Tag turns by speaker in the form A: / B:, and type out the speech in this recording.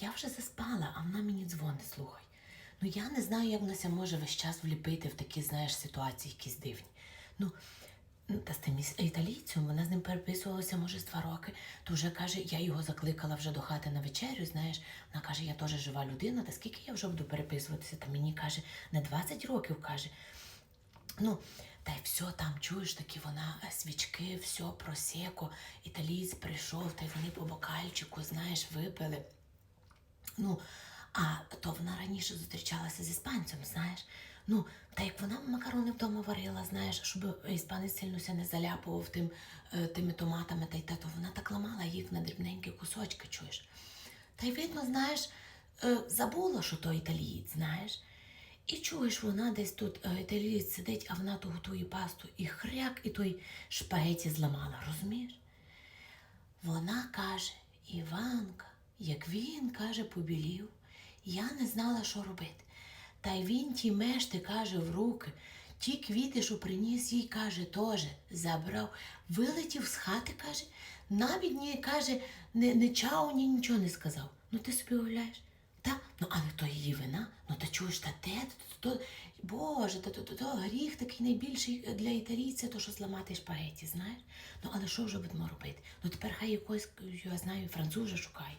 A: я вже заспала, а вона мені дзвонить, слухай. Ну я не знаю, як вона може весь час вліпити в такі, знаєш, ситуації якісь дивні. Ну, ну, та з тим італійцем, вона з ним переписувалася, може, з два роки. То вже каже, я його закликала вже до хати на вечерю, знаєш. Вона каже, я теж жива людина, та скільки я вже буду переписуватися? Та мені каже, не 20 років каже. Ну, та й все там, чуєш, такі вона е, свічки, все, просеко, італієць прийшов, та й вони по бокальчику, знаєш, випили. Ну, а то вона раніше зустрічалася з іспанцем, знаєш. Ну, та як вона макарони вдома варила, знаєш, щоб іспанець сильно ся не заляпував тим, е, тими томатами, та й та, то вона так ламала їх на дрібненькі кусочки, чуєш. Та й видно, знаєш, е, забула, що то італієць, знаєш. І чуєш, вона десь тут е, італієць сидить, а вона то готує пасту, і хряк, і той шпагеті зламала, розумієш? Вона каже, як він каже, побілів, я не знала, що робити. Та й він ті мешти каже в руки, ті квіти, що приніс їй, каже, теж забрав, вилетів з хати, каже, навіть ні, каже, не, не чау, ні нічого не сказав. Ну ти собі уявляєш? Та, ну але то її вина, ну та чуєш, та де, то, то, то, Боже, то, то, то, то гріх такий найбільший для італійця, то що зламати шпагеті, знаєш? Ну але що вже будемо робити? Ну тепер хай якогось, я знаю, француза шукає.